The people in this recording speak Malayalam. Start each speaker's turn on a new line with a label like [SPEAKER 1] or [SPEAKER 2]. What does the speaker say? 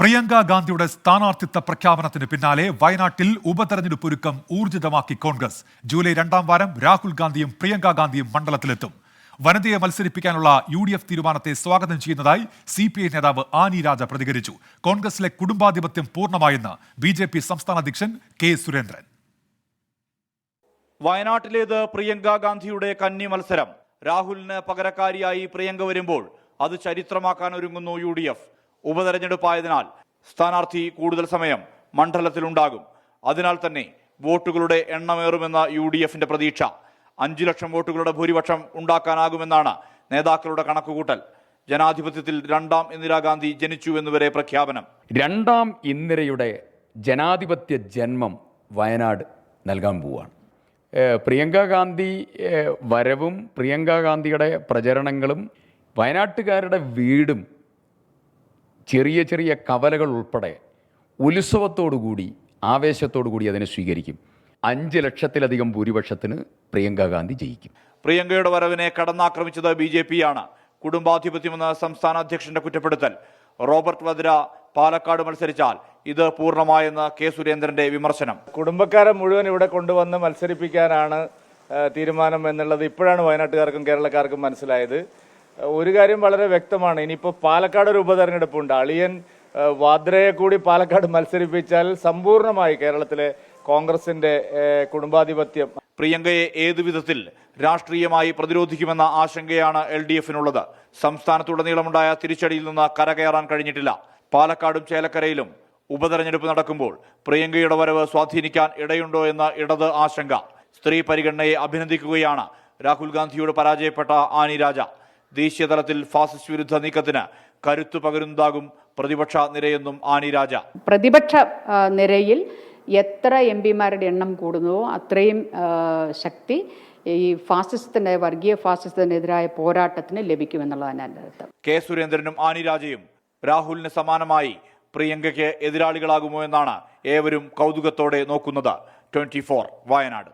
[SPEAKER 1] പ്രിയങ്ക ഗാന്ധിയുടെ സ്ഥാനാർത്ഥിത്വ പ്രഖ്യാപനത്തിന് പിന്നാലെ വയനാട്ടിൽ ഉപതെരഞ്ഞെടുപ്പ് ഒരുക്കം ഊർജിതമാക്കി കോൺഗ്രസ്. ജൂലൈ രണ്ടാം വാരം രാഹുൽ ഗാന്ധിയും പ്രിയങ്ക ഗാന്ധിയും മണ്ഡലത്തിലെത്തും. വനിതയെ മത്സരിപ്പിക്കാനുള്ള യു ഡി എഫ് തീരുമാനത്തെ സ്വാഗതം ചെയ്യുന്നതായി സി പി ഐ നേതാവ് ആനി രാജ പ്രതികരിച്ചു. കോൺഗ്രസിലെ കുടുംബാധിപത്യം പൂർണമായെന്ന് ബി ജെ പി സംസ്ഥാന അധ്യക്ഷൻ കെ സുരേന്ദ്രൻ.
[SPEAKER 2] വയനാട്ടിലേത് പ്രിയങ്ക ഗാന്ധിയുടെ കന്നി മത്സരം? രാഹുലിന് പകരക്കാരിയായി പ്രിയങ്ക വരുമ്പോൾ അത് ചരിത്രമാക്കാൻ ഒരുങ്ങുന്നു യു ഡി എഫ്. ഉപതെരഞ്ഞെടുപ്പായതിനാൽ സ്ഥാനാർത്ഥി കൂടുതൽ സമയം മണ്ഡലത്തിലുണ്ടാകും. അതിനാൽ തന്നെ വോട്ടുകളുടെ എണ്ണമേറുമെന്ന യു ഡി എഫിന്റെ പ്രതീക്ഷ. അഞ്ചു ലക്ഷം വോട്ടുകളുടെ ഭൂരിപക്ഷം ഉണ്ടാക്കാനാകുമെന്നാണ് നേതാക്കളുടെ കണക്കുകൂട്ടൽ. ജനാധിപത്യത്തിൽ രണ്ടാം ഇന്ദിരാഗാന്ധി ജനിച്ചു എന്നുവരെ പ്രഖ്യാപനം.
[SPEAKER 3] രണ്ടാം ഇന്ദിരയുടെ ജനാധിപത്യ ജന്മം വയനാട് നൽകാൻ പോവുകയാണ്. പ്രിയങ്ക ഗാന്ധി വരവും പ്രിയങ്ക ഗാന്ധിയുടെ പ്രചരണങ്ങളും വയനാട്ടുകാരുടെ വീടും ചെറിയ ചെറിയ കവലകൾ ഉൾപ്പെടെ ഉത്സവത്തോടുകൂടി ആവേശത്തോടുകൂടി അതിനെ സ്വീകരിക്കും. അഞ്ച് ലക്ഷത്തിലധികം ഭൂരിപക്ഷത്തിന് പ്രിയങ്ക ഗാന്ധി ജയിക്കും.
[SPEAKER 2] പ്രിയങ്കയുടെ വരവിനെ കടന്നാക്രമിച്ചത് ബി ജെ ആണ് കുടുംബാധിപത്യമെന്ന സംസ്ഥാന അധ്യക്ഷന്റെ കുറ്റപ്പെടുത്തൽ. റോബർട്ട് വദ്ര പാലക്കാട് മത്സരിച്ചാൽ ഇത് പൂർണമായെന്ന് കെ സുരേന്ദ്രന്റെ വിമർശനം.
[SPEAKER 4] കുടുംബക്കാരെ മുഴുവൻ ഇവിടെ കൊണ്ടുവന്ന് മത്സരിപ്പിക്കാനാണ് തീരുമാനം എന്നുള്ളത് ഇപ്പോഴാണ് വയനാട്ടുകാർക്കും കേരളക്കാർക്കും മനസ്സിലായത്. ഒരു കാര്യം വളരെ വ്യക്തമാണ്. ഇനിയിപ്പോൾ പാലക്കാട് ഒരു ഉപതെരഞ്ഞെടുപ്പുണ്ട്. അളിയൻ വാദ്രയെ കൂടി പാലക്കാട് മത്സരിപ്പിച്ചാൽ സമ്പൂർണമായി കേരളത്തിലെ കോൺഗ്രസിന്റെ കുടുംബാധിപത്യം.
[SPEAKER 2] പ്രിയങ്കയെ ഏതു വിധത്തിൽ രാഷ്ട്രീയമായി പ്രതിരോധിക്കുമെന്ന ആശങ്കയാണ് എൽ ഡി എഫിനുള്ളത് സംസ്ഥാനത്തുടനീളമുണ്ടായ തിരിച്ചടിയിൽ നിന്ന് കരകയറാൻ കഴിഞ്ഞിട്ടില്ല. പാലക്കാടും ചേലക്കരയിലും ഉപതെരഞ്ഞെടുപ്പ് നടക്കുമ്പോൾ പ്രിയങ്കയുടെ വരവ് സ്വാധീനിക്കാൻ ഇടയുണ്ടോ എന്ന ഇടത് ആശങ്ക. സ്ത്രീ പരിഗണനയെ അഭിനന്ദിക്കുകയാണ് രാഹുൽ ഗാന്ധിയോട് പരാജയപ്പെട്ട ആനി രാജ. ദേശീയ തലത്തിൽ ഫാസിസ്റ്റ് വിരുദ്ധ നീക്കത്തിന് കരുത്തു പകരുന്നതാകും പ്രതിപക്ഷ നിരയെന്നും ആനി രാജ.
[SPEAKER 5] പ്രതിപക്ഷ നിരയിൽ എത്ര എം പിമാരുടെ എണ്ണം കൂടുന്നുവോ അത്രയും ശക്തി ഈ ഫാസിസത്തിന്റെ വർഗീയ ഫാസിസത്തിനെതിരായ പോരാട്ടത്തിന് ലഭിക്കുമെന്നുള്ളതാണ് എന്റെ അർത്ഥം.
[SPEAKER 2] കെ സുരേന്ദ്രനും ആനി രാജയും രാഹുലിന് സമാനമായി പ്രിയങ്കയ്ക്ക് എതിരാളികളാകുമോ എന്നാണ് ഏവരും കൗതുകത്തോടെ നോക്കുന്നത്. ട്വന്റി വയനാട്.